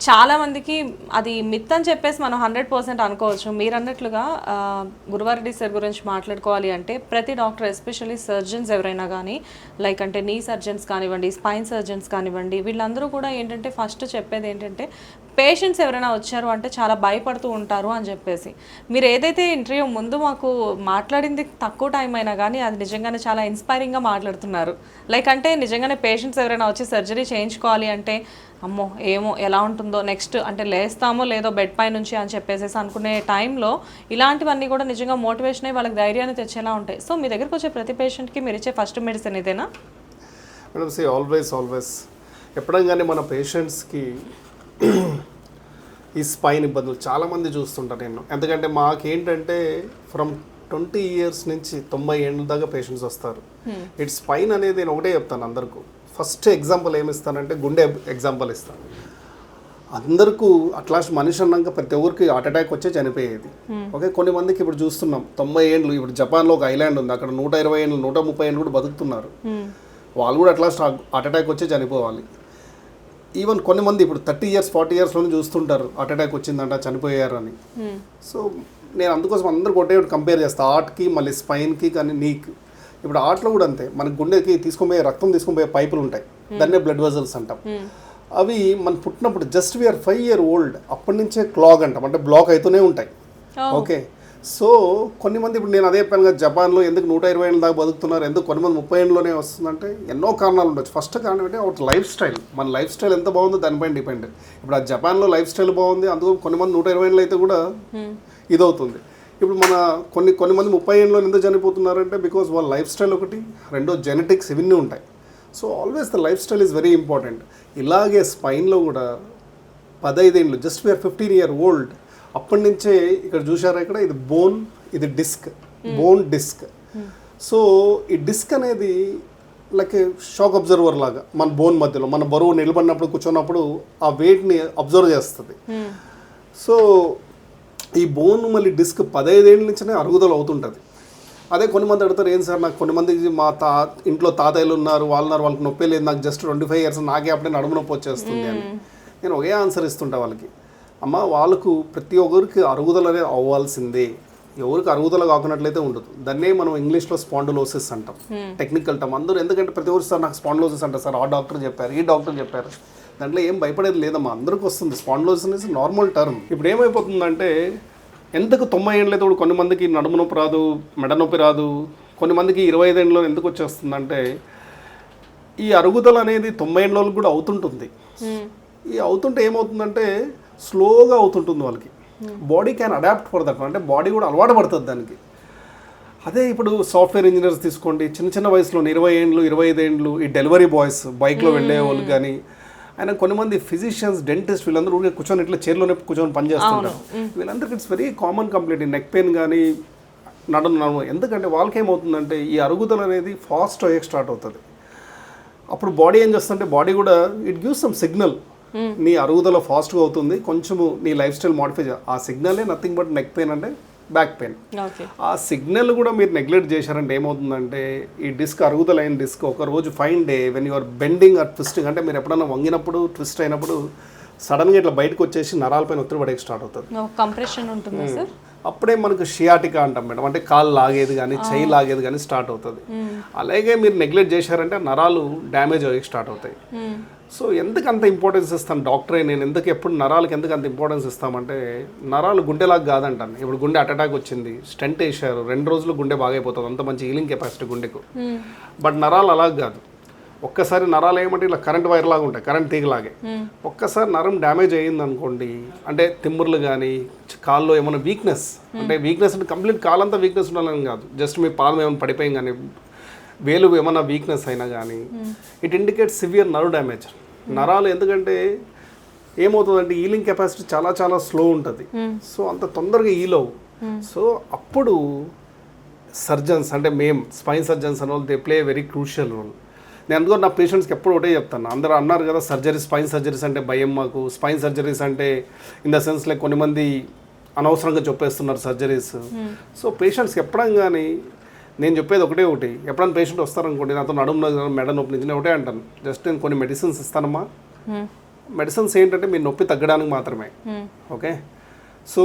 చాలా మందికి అది మిత్ అని చెప్పేసి మనం హండ్రెడ్ పర్సెంట్ అనుకోవచ్చు. మీరు అన్నట్లుగా గురువారెడ్డి సార్ గురించి మాట్లాడుకోవాలి అంటే ప్రతి డాక్టర్ ఎస్పెషల్లీ సర్జన్స్ ఎవరైనా కానీ లైక్ అంటే నీ సర్జన్స్ కానివ్వండి స్పైన్ సర్జన్స్ కానివ్వండి వీళ్ళందరూ కూడా ఏంటంటే ఫస్ట్ చెప్పేది ఏంటంటే పేషెంట్స్ ఎవరైనా వచ్చారు అంటే చాలా భయపడుతూ ఉంటారు అని చెప్పేసి. మీరు ఏదైతే ఇంటర్వ్యూ ముందు మాకు మాట్లాడింది తక్కువ టైం అయినా కానీ అది నిజంగానే చాలా ఇన్స్పైరింగ్గా మాట్లాడుతున్నారు. లైక్ అంటే నిజంగానే పేషెంట్స్ ఎవరైనా వచ్చి సర్జరీ చేయించుకోవాలి అంటే అమ్మో ఏమో ఎలా ఉంటుందో నెక్స్ట్ అంటే లేస్తామో లేదో బెడ్ పై నుంచి అని చెప్పేసేసి అనుకునే టైంలో ఇలాంటివన్నీ కూడా నిజంగా మోటివేషన్ వాళ్ళకి ధైర్యాన్ని తెచ్చేలా ఉంటాయి. సో మీ దగ్గరకు వచ్చే ప్రతి పేషెంట్కి మీరు ఇచ్చే ఫస్ట్ మెడిసిన్ ఇదేనా? మేడం ఆల్వేస్ ఆల్వేస్ ఎప్పుడైనా కానీ మన పేషెంట్స్కి ఈ స్పైన్ ఇబ్బందులు చాలామంది చూస్తుంటాను నేను ఎందుకంటే మాకేంటంటే ఫ్రమ్ ట్వంటీ ఇయర్స్ నుంచి తొంభై ఏళ్ళ దాకా పేషెంట్స్ వస్తారు. ఇట్ స్పైన్ అనేది నేను ఒకటే చెప్తాను అందరికీ. ఫస్ట్ ఎగ్జాంపుల్ ఏమి ఇస్తానంటే గుండె ఎగ్జాంపుల్ ఇస్తాను అందరికీ అట్లాస్ట్ మనిషి అన్నాక ప్రతి ఒక్కరికి హార్ట్ అటాక్ వచ్చే చనిపోయేది. ఓకే కొన్ని మందికి ఇప్పుడు చూస్తున్నాం తొంభై ఏళ్ళు ఇప్పుడు జపాన్లో ఒక ఐలాండ్ ఉంది అక్కడ నూట ఇరవై ఏళ్ళు నూట ముప్పై ఏళ్ళు కూడా బతుకుతున్నారు. వాళ్ళు కూడా అట్లాస్ట్ హార్ట్ అటాక్ వచ్చి చనిపోవాలి. ఈవెన్ కొన్ని మంది ఇప్పుడు థర్టీ ఇయర్స్ ఫార్టీ ఇయర్స్లోనే చూస్తుంటారు హార్ట్ అటాక్ వచ్చిందంట చనిపోయారని. సో నేను అందుకోసం అందరు ఒకటే కంపేర్ చేస్తాను ఆర్ట్కి మళ్ళీ స్పైన్కి కానీ నీక్ ఇప్పుడు ఆర్ట్లో కూడా అంతే. మన గుండెకి తీసుకొని పోయే రక్తం తీసుకొని పోయే పైపులు ఉంటాయి. దాన్నే బ్లడ్ వెజల్స్ అంటాం. అవి మనం పుట్టినప్పుడు just we're five year old అప్పటి నుంచే క్లాగ్ అంటాం. అంటే బ్లాక్ అవుతూనే ఉంటాయి. ఓకే సో కొన్ని మంది ఇప్పుడు నేను అదే కదా జపాన్లో ఎందుకు నూట ఇరవై ఏళ్ళ దాకా బతుకుతున్నారు? ఎందుకు కొన్ని మంది ముప్పై ఏళ్ళలోనే వస్తుందంటే ఎన్నో కారణాలు ఉండొచ్చు. ఫస్ట్ కారణం ఏంటంటే ఒక లైఫ్ స్టైల్ మన లైఫ్ స్టైల్ ఎంత బాగుందో దానిపైన డిపెండ్ ఇప్పుడు ఆ జపాన్లో లైఫ్ స్టైల్ బాగుంది అందుకు కొన్ని మంది నూట ఇరవై ఏళ్ళు అయితే కూడా ఇదవుతుంది. ఇప్పుడు మన కొన్ని కొన్ని మంది ముప్పై ఏళ్ళలో ఎందుకు చనిపోతున్నారంటే బికాజ్ వాళ్ళ లైఫ్ స్టైల్ ఒకటి రెండో జెనెటిక్స్ ఇవన్నీ ఉంటాయి. So always the lifestyle is very important ఇలాగే స్పైన్లో కూడా పదైదేళ్ళు just we're fifteen year old అప్పటి నుంచే ఇక్కడ చూసారా ఇక్కడ? ఇది బోన్ ఇది డిస్క్. Bone disc. సో ఈ డిస్క్ అనేది లైక్ షాక్ అబ్జర్వర్ లాగా మన బోన్ మధ్యలో. మన బరువు నిలబడినప్పుడు కూర్చున్నప్పుడు ఆ వెయిట్ని అబ్జర్వ్ చేస్తుంది. సో ఈ బోన్ మళ్ళీ డిస్క్ పదహైదేళ్ళ నుంచినే అరుగుదల అవుతుంటుంది. అదే కొన్ని మంది అడుగుతారు ఏం సార్ నాకు కొన్ని మంది మా తా ఇంట్లో తాతయ్యలు ఉన్నారు వాళ్ళు ఉన్నారు వాళ్ళకి నొప్పి లేదు నాకు జస్ట్ ట్వంటీ ఫైవ్ ఇయర్స్ నాకే అప్పుడే నడుము నొప్పి వచ్చేస్తుంది అని. నేను ఒకే ఆన్సర్ ఇస్తుంటా వాళ్ళకి. అమ్మ వాళ్ళకు ప్రతి ఒక్కరికి అరుగుదల అనేది అవ్వాల్సిందే. ఎవరికి అరుగుదల కాకున్నట్లయితే ఉండదు. దాన్నే మనం ఇంగ్లీష్లో స్పాండులోసిస్ అంటాం. టెక్నికల్ టర్మ్ అందరూ ఎందుకంటే ప్రతి ఒక్కరు సార్ నాకు స్పాండులోసిస్ అంటారు సార్ ఆ డాక్టర్ చెప్పారు ఈ డాక్టర్ చెప్పారు. దాంట్లో ఏం భయపడేది లేదమ్మా అందరికీ వస్తుంది. స్పాండులోసిస్ అనేది నార్మల్ టర్మ్ ఇప్పుడు ఏమైపోతుందంటే ఎందుకు తొంభై ఏళ్ళైతే కూడా కొన్ని మందికి నడుము నొప్పి రాదు మెడ నొప్పి రాదు కొన్ని మందికి ఇరవై ఐదేళ్ళలో ఎందుకు వచ్చేస్తుందంటే ఈ అరుగుదల అనేది తొంభై ఏళ్ళ వాళ్ళకి కూడా అవుతుంటుంది. ఈ అవుతుంటే ఏమవుతుందంటే స్లోగా అవుతుంటుంది వాళ్ళకి. Body can adapt for that అంటే బాడీ కూడా అలవాటు పడుతుంది దానికి. అదే ఇప్పుడు సాఫ్ట్వేర్ ఇంజనీర్స్ తీసుకోండి. చిన్న చిన్న వయసులో ఇరవై ఏండ్లు ఇరవై ఐదు ఏండ్లు ఈ డెలివరీ బాయ్స్ బైక్లో వెళ్ళే వాళ్ళు కానీ ఆయన కొన్ని మంది ఫిజిషియన్స్ డెంటిస్ట్ వీళ్ళందరూ ఊరికే కూర్చొని ఇట్లా చైర్లోనే కూర్చొని పని చేస్తుంటారు. వీళ్ళందరికీ it's very common complete neck pain కానీ నడు నడుము ఎందుకంటే వాళ్ళకి ఏమవుతుందంటే ఈ అరుగుదల అనేది ఫాస్ట్ అయ్యే స్టార్ట్ అవుతుంది. అప్పుడు బాడీ ఏం చేస్తుందంటే బాడీ కూడా ఇట్ గివ్స్ సమ్ సిగ్నల్ నీ అరుగుదల ఫాస్ట్గా అవుతుంది. కొంచెము నీ లైఫ్ స్టైల్ మాడిఫై ఆ సిగ్నలే నథింగ్ బట్ నెక్ పెయిన్ అంటే బ్యాక్ పెయిన్ ఆ సిగ్నల్ కూడా మీరు నెగ్లెక్ట్ చేశారంటే ఏమవుతుందంటే ఈ డిస్క్ అరుగుదల అయిన డిస్క్ ఒక రోజు fine day when you're bending or twisting అంటే మీరు ఎప్పుడైనా వంగినప్పుడు ట్విస్ట్ అయినప్పుడు సడన్గా ఇట్లా బయటకు వచ్చేసి నరాలపైన ఒత్తిడి పడేకి స్టార్ట్ అవుతుంది. కంప్రెషన్ ఉంటుందా సార్? అప్పుడే మనకు షియాటికా అంటాం మేడం. అంటే కాలు లాగేది కానీ చెయ్యి లాగేది కానీ స్టార్ట్ అవుతుంది. అలాగే మీరు నెగ్లెక్ట్ చేశారంటే నరాలు డ్యామేజ్ అయ్యి స్టార్ట్ అవుతాయి. సో ఎందుకు అంత ఇంపార్టెన్స్ ఇస్తాను డాక్టరే నేను ఎందుకు ఎప్పుడు నరాలకు ఎందుకు అంత ఇంపార్టెన్స్ ఇస్తామంటే నరాలు గుండెలాగా కాదంటాను. ఇప్పుడు గుండె అటాక్ వచ్చింది స్టెంట్ వేశారు రెండు రోజులు గుండె బాగైపోతుంది అంత మంచి హీలింగ్ కెపాసిటీ గుండెకు. బట్ నరాలు అలాగ కాదు. ఒక్కసారి నరాలు ఏమంటే ఇలా కరెంట్ వైర్ లాగా ఉంటాయి కరెంట్ తీగలాగే ఒక్కసారి నరం డ్యామేజ్ అయ్యింది అనుకోండి అంటే తిమ్ముర్లు కానీ కాల్లో ఏమైనా వీక్నెస్ అంటే వీక్నెస్ అంటే కంప్లీట్ కాలంతా వీక్నెస్ ఉండాలని కాదు. జస్ట్ మీ పాదం ఏమైనా పడిపోయింది కానీ వేలు ఏమైనా వీక్నెస్ అయినా కానీ it indicate severe nerve damage నరాలు ఎందుకంటే ఏమవుతుందంటే హీలింగ్ కెపాసిటీ చాలా చాలా స్లో ఉంటుంది. సో అంత తొందరగా హీల్ అవ్వు. సో అప్పుడు సర్జన్స్ అంటే మేం స్పైన్ సర్జన్స్ అనే వాళ్ళు they play very crucial role నేను అందుకని నా పేషెంట్స్కి ఎప్పుడు ఒకటే చెప్తాను అందరూ అన్నారు కదా సర్జరీ స్పైన్ సర్జరీస్ అంటే భయం మాకు. స్పైన్ సర్జరీస్ అంటే ఇన్ ద సెన్స్ లైక్ కొన్ని మంది అనవసరంగా చెప్పేస్తున్నారు సర్జరీస్ సో పేషెంట్స్కి ఎప్పుడైనా కానీ నేను చెప్పేది ఒకటే ఒకటి. ఎప్పుడైనా పేషెంట్ వస్తారనుకోండి నాతో నడుము మెడ నొప్పి నుంచి నేను ఒకటే అంటాను. జస్ట్ నేను కొన్ని మెడిసిన్స్ ఇస్తానమ్మా. మెడిసిన్స్ ఏంటంటే మీ నొప్పి తగ్గడానికి మాత్రమే. ఓకే? సో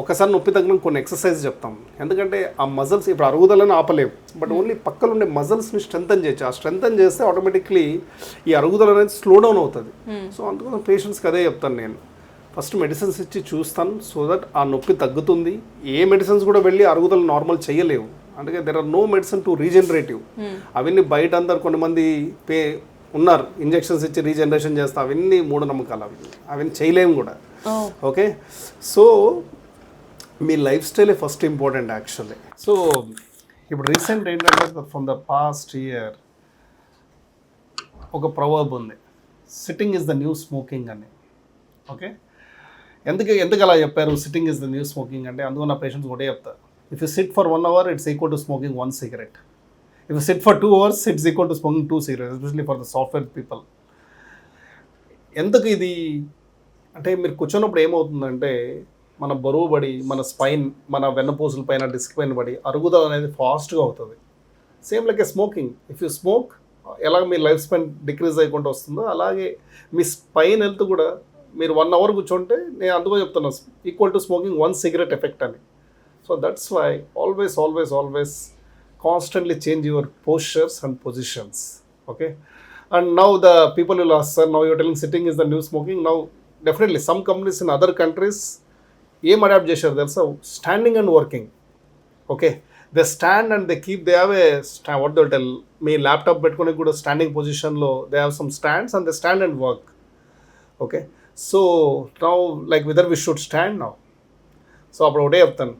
ఒకసారి నొప్పి తగ్గడం కొన్ని ఎక్సర్సైజ్ చెప్తాం. ఎందుకంటే ఆ మజిల్స్ ఇప్పుడు అరుగుదలను ఆపలేవు బట్ ఓన్లీ పక్కన ఉండే మజిల్స్ని స్ట్రెంథన్ చేయొచ్చు. ఆ స్ట్రెంథన్ చేస్తే ఆటోమేటిక్లీ ఈ అరుగుదల అనేది స్లో డౌన్ అవుతుంది. సో అందుకని పేషెంట్స్కి అదే చెప్తాను నేను. ఫస్ట్ మెడిసిన్స్ ఇచ్చి చూస్తాను. సో దట్ ఆ నొప్పి తగ్గుతుంది. ఏ మెడిసిన్స్ కూడా వెళ్ళి అరుగుదల నార్మల్ చేయలేవు. అందుకే there are no medicine to regenerative అవన్నీ బయట అందరు కొంతమంది పే ఉన్నారు ఇంజెక్షన్స్ ఇచ్చి రీజనరేషన్ చేస్తా అవన్నీ మూఢనమ్మకాలు అవి. అవన్నీ చేయలేము కూడా. ఓకే? సో మీ లైఫ్ స్టైలే ఫస్ట్ ఇంపార్టెంట్ యాక్చువల్లీ సో ఇప్పుడు రీసెంట్ ఏంటంటే ఫ్రమ్ ద పాస్ట్ ఇయర్ ఒక ప్రవర్బ్ ఉంది. Sitting is the new smoking అని. ఓకే? ఎందుకు ఎందుకు అలా చెప్పారు? Sitting is the new smoking అంటే అందుకు నా పేషెంట్స్ ఒకటే చెప్తారు if you sit for one hour it's equal to smoking one cigarette if you sit for two hours it's equal to smoking two cigarette especially for the software people ఎందుకు ఇది? అంటే మీరు కూర్చున్నప్పుడు ఏమవుతుందంటే మన బరువు పడి మన స్పైన్ మన వెన్నపూసల పైన డిస్క్ పైన పడి అరుగుదల అనేది ఫాస్ట్గా అవుతుంది. Same like a smoking if you smoke ఎలా మీ లైఫ్ స్పెన్ డిక్రీజ్ అయ్యకుండా వస్తుందో అలాగే మీ స్పైన్ హెల్త్ కూడా మీరు వన్ అవర్ కూర్చుంటే నేను అందుకో చెప్తున్నాను equal to smoking one cigarette effect అని. So that's why always always always constantly change your postures and positions okay and now the people will ask sir now you're telling sitting is the new smoking now definitely some companies in other countries ఏం adopt చేశారు తెలుసా standing and working okay they stand and they keep they have a stand what though tell me laptop పెట్టుకుని కూడా standing పొజిషన్లో they have some stands and they stand and work okay so now like whether we should stand now so అప్పుడు ఒకటే చెప్తాను.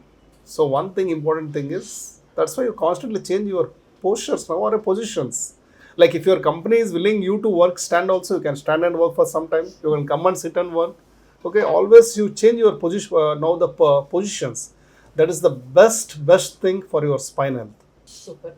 So one thing important thing is that's why you constantly change your postures now or positions. Like if your company is willing you to work stand also, you can stand and work for some time. You can come and sit and work. Okay, always you change your position uh, now the uh, positions. That is the best best thing for your spine health. Super.